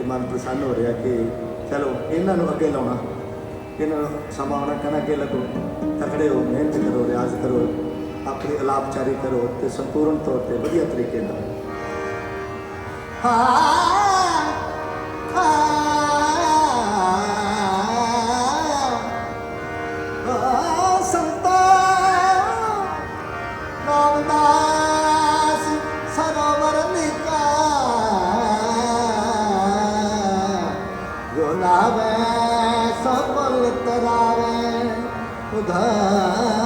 ਤੇ ਮਨ ਪ੍ਰਸੰਨ ਹੋ ਰਿਹਾ ਕਿ ਚਲੋ, ਇਹਨਾਂ ਨੂੰ ਅੱਗੇ ਲਾਉਣਾ। ਇਹਨਾਂ ਨੂੰ ਸਮਾਂ ਆਉਣਾ ਕਹਿਣਾ ਅੱਗੇ ਲੱਗੋ ਤਕੜੇ ਹੋ, ਮਿਹਨਤ ਕਰੋ, ਰਿਆਜ਼ ਕਰੋ, ਆਪਣੀ ਅਲਾਪਚਾਰੀ ਕਰੋ ਤੇ ਸੰਪੂਰਨ ਤੌਰ ਤੇ ਵਧੀਆ ਤਰੀਕੇ ਨਾਲ। ਹਾਂ ਹਾਂ ਜੋ ਲਾਵੇ ਸਭ ਤਰਾਵੇ ਉਧਾਰ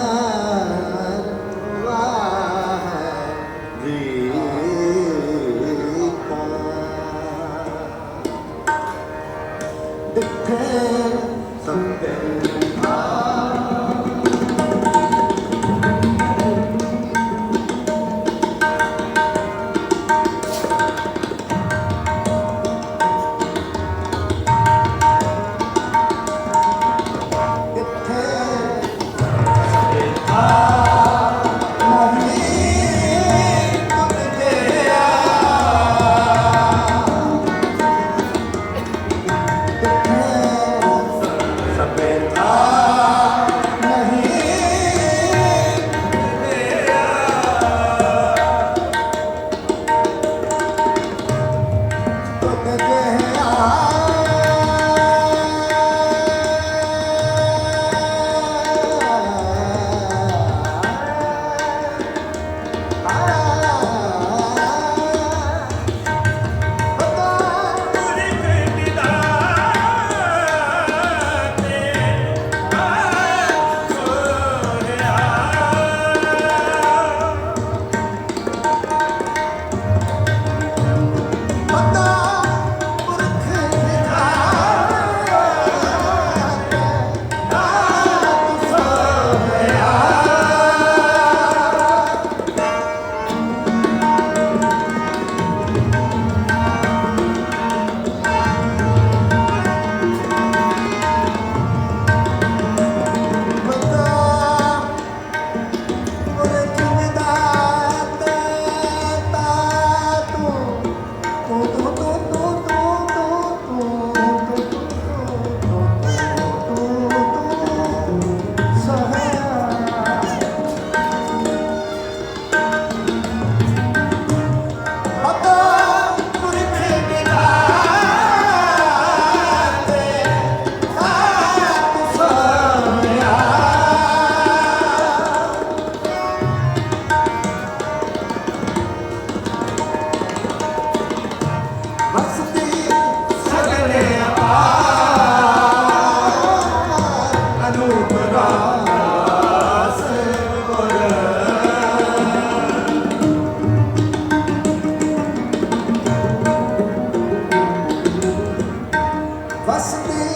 ਵਸਦੇ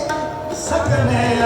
ਸਕਨੇ